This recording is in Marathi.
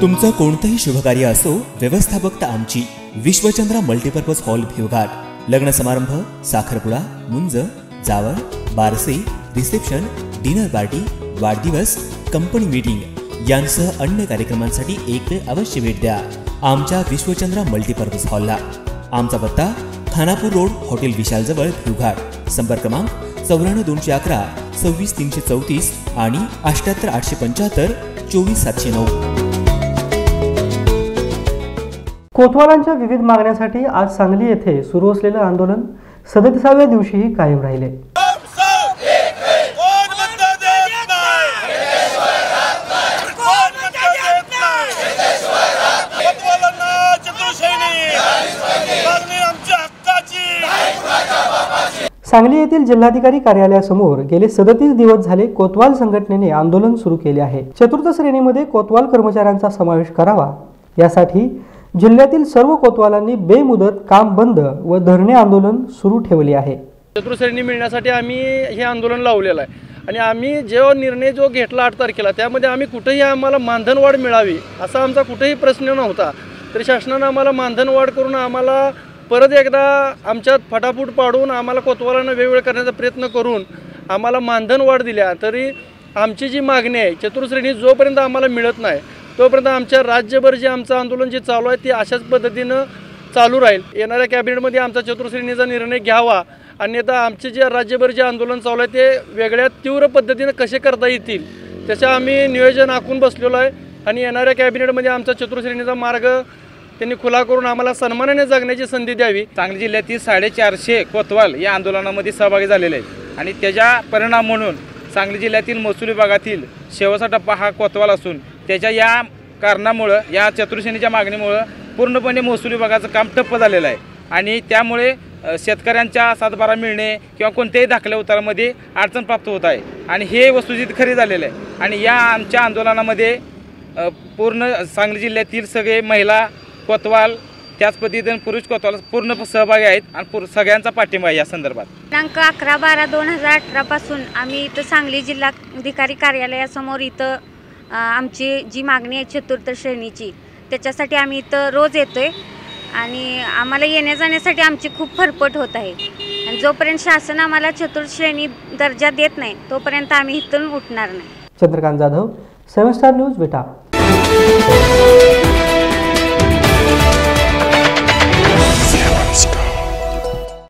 तुमचं कोणतंही शुभकार्य असो व्यवस्थापकता आमची. Vishwachandra multipurpose hall Bhivghat. लग्न समारंभ साखरपुडा मुंज जावळ बारसे रिसेप्शन डिनर पार्टी वाढदिवस कंपनी मीटिंग. यांसह अन्य कार्यक्रमांसाठी एक वेळ अवश्य भेट द्या. आमच्या विश्वचंद्रा मल्टीपर्पज हॉलला. आमचा पत्ता खानापूर रोड हॉटेल विशाल जवळ भिवघाट. संपर्क क्रमांक चौऱ्याण्णव दोनशे अकरा सव्वीस तीनशे चौतीस आणि अठ्याहत्तर आठशे पंच्याहत्तर चोवीस सातशे नऊ. कोतवालांच्या विविध मागण्यासाठी आज सांगली येथे सुरू असलेलं आंदोलन सदतीसाव्या दिवशीही कायम राहिले. सांगली येथील जिल्हाधिकारी कार्यालयासमोर गेले सदतीस दिवस झाले कोतवाल संघटनेने आंदोलन सुरू केले आहे. चतुर्थ श्रेणीमध्ये कोतवाल कर्मचाऱ्यांचा समावेश करावा यासाठी जिल्ह्यातील सर्व कोतवालांनी बेमुदत काम बंद व धरणे आंदोलन सुरू ठेवले आहे. चतुर्श्रेणी मिळण्यासाठी आम्ही हे आंदोलन लावलेलं आहे. आणि आम्ही जो निर्णय जो घेतला आठ तारखेला त्यामध्ये आम्ही कुठेही आम्हाला मानधनवाढ मिळावी असा आमचा कुठेही प्रश्न नव्हता. तरी शासनानं आम्हाला मानधनवाढ करून आम्हाला परत एकदा आमच्यात फटाफूट पाडून आम्हाला कोतवालांना वेगवेगळे करण्याचा प्रयत्न करून आम्हाला मानधनवाढ दिल्या तरी आमची जी मागणी आहे चतुर्श्रेणी जोपर्यंत आम्हाला मिळत नाही तोपर्यंत आमच्या राज्यभर जे आमचं आंदोलन जे चालू आहे ते अशाच पद्धतीनं चालू राहील. येणाऱ्या कॅबिनेटमध्ये आमचा चतुर्श्रेणीचा निर्णय घ्यावा. अन्यथा आमचे जे राज्यभर जे आंदोलन चालू आहे ते वेगळ्या तीव्र पद्धतीनं कसे करता येतील त्याचं आम्ही नियोजन आखून बसलेलो आहे. आणि येणाऱ्या कॅबिनेटमध्ये आमचा चतुर्श्रेणीचा मार्ग त्यांनी खुला करून आम्हाला सन्मानाने जगण्याची संधी द्यावी. सांगली जिल्ह्यातील साडेचारशे कोतवाल या आंदोलनामध्ये सहभागी झालेले आहेत. आणि त्याच्या परिणाम म्हणून सांगली जिल्ह्यातील महसूल विभागातील शेवटचा टप्पा हा कोतवाल असून त्याच्या या कारणामुळं या चतुर्श्रेणीच्या मागणीमुळं पूर्णपणे महसूल विभागाचं काम ठप्प झालेलं आहे. आणि त्यामुळे शेतकऱ्यांच्या सातबारा मिळणे किंवा कोणत्याही दाखल्या उतारामध्ये अडचण प्राप्त होत आहे. आणि हे वस्तुस्थिती खरी झालेलं आहे. आणि या आमच्या आंदोलनामध्ये पूर्ण सांगली जिल्ह्यातील सगळे महिला कोतवाल त्याच पद्धतीने पुरुष कोतवाल पूर्ण सहभागी आहेत आणि सगळ्यांचा पाठिंबा आहे या संदर्भात. दिनांक अकरा बारा दोन हजार अठरापासून आम्ही इथं सांगली जिल्हाधिकारी कार्यालयासमोर इथं आमची जी मागणी आहे चतुर्थ श्रेणीची त्याच्यासाठी आम्ही इथं रोज येतो आहे आणि आम्हाला येण्या जाण्यासाठी आमची खूप फरफट होत आहे. आणि जोपर्यंत शासन आम्हाला चतुर्थ श्रेणी दर्जा देत नाही तोपर्यंत आम्ही इथून उठणार नाही. Chandrakant Jadhav seven star news बेटा